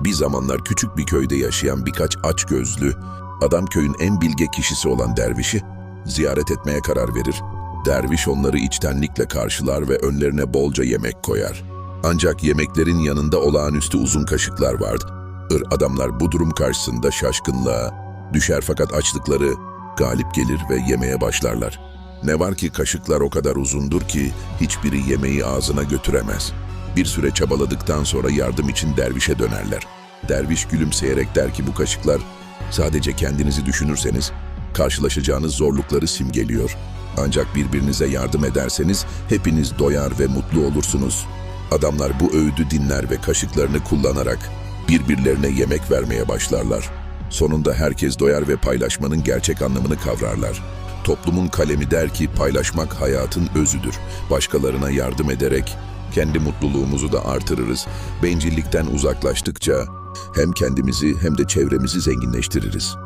Bir zamanlar küçük bir köyde yaşayan birkaç aç gözlü, adam köyün en bilge kişisi olan dervişi ziyaret etmeye karar verir. Derviş onları içtenlikle karşılar ve önlerine bolca yemek koyar. Ancak yemeklerin yanında olağanüstü uzun kaşıklar vardı. Ir adamlar bu durum karşısında şaşkınlığa düşer fakat açlıkları galip gelir ve yemeye başlarlar. Ne var ki kaşıklar o kadar uzundur ki hiçbiri yemeği ağzına götüremez. Bir süre çabaladıktan sonra yardım için dervişe dönerler. Derviş gülümseyerek der ki bu kaşıklar sadece kendinizi düşünürseniz karşılaşacağınız zorlukları simgeliyor. Ancak birbirinize yardım ederseniz hepiniz doyar ve mutlu olursunuz. Adamlar bu öğüdü dinler ve kaşıklarını kullanarak birbirlerine yemek vermeye başlarlar. Sonunda herkes doyar ve paylaşmanın gerçek anlamını kavrarlar. Toplumun kalemi der ki paylaşmak hayatın özüdür. Başkalarına yardım ederek kendi mutluluğumuzu da artırırız. Bencillikten uzaklaştıkça hem kendimizi hem de çevremizi zenginleştiririz.